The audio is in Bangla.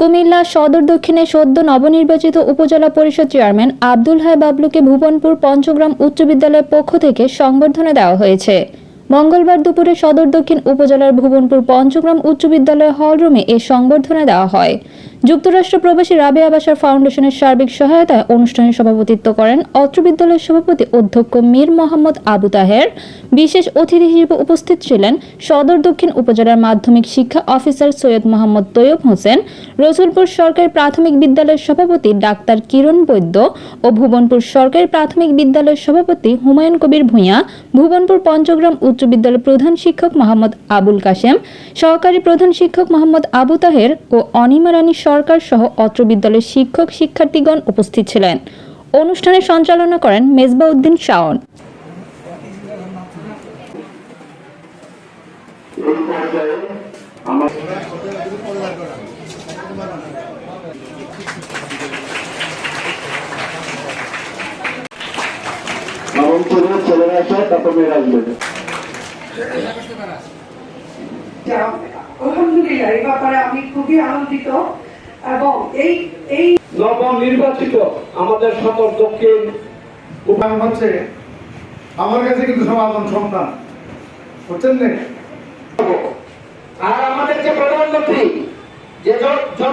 কুমিল্লা সদর দক্ষিণে সদ্য নবনির্বাচিত উপজেলা পরিষদ চেয়ারম্যান আব্দুল হাই বাবলুকে ভুবনপুর পঞ্চগ্রাম উচ্চ বিদ্যালয়ের পক্ষ থেকে সংবর্ধনা দেওয়া হয়েছে। মঙ্গলবার দুপুরে সদর দক্ষিণ উপজেলার ভুবনপুর পঞ্চগ্রাম উচ্চ বিদ্যালয় হলরুমে এ সংবর্ধনা দেওয়া হয়। যুক্তরাষ্ট্র প্রবাসী রাবেয়া বাসার ফাউন্ডেশনের সার্বিক সহায়তায় অনুষ্ঠানে সভাপতিত্ব করেন অত্র বিদ্যালয়ের সভাপতি অধ্যক্ষ মীর মোহাম্মদ আবু তাহের। বিশেষ অতিথি হিসেবে উপস্থিত ছিলেন সদর দক্ষিণ উপজেলার মাধ্যমিক শিক্ষা অফিসার সৈয়দ মোহাম্মদ তৈয়ব হোসেন, রসুলপুর সরকারি প্রাথমিক বিদ্যালয়ের সভাপতি ডাক্তার কিরণ বৈদ্য ও ভুবনপুর সরকারি প্রাথমিক বিদ্যালয়ের সভাপতি হুমায়ুন কবির ভূঁইয়া, ভুবনপুর পঞ্চগ্রাম উচ্চ বিদ্যালয়ের প্রধান শিক্ষক মোহাম্মদ আবুল কাশেম, সহকারী প্রধান শিক্ষক মোহাম্মদ আবু তাহের ও অনিমা রানী সরকার সহ অত্র বিদ্যালয়ের শিক্ষক শিক্ষার্থীগণ উপস্থিত ছিলেন। অনুষ্ঠানে সঞ্চালনা করেন মেজবা উদ্দিন শাওন আলহামদুলিল্লাহ, এই ব্যাপারে আমি খুবই আনন্দিত। এবং এই এই নবনির্বাচিত আমাদের সদর দক্ষিণ উপায় হচ্ছে আমার কাছে কিন্তু সমাধান সন্তান। বুঝছেন না? আর আমাদের যে প্রধানমন্ত্রী যে জন